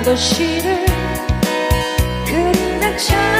한 도시를 그리는 참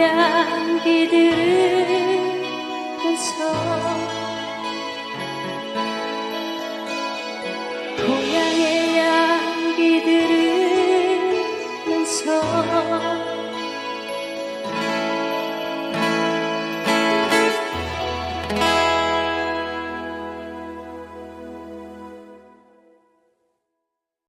향기들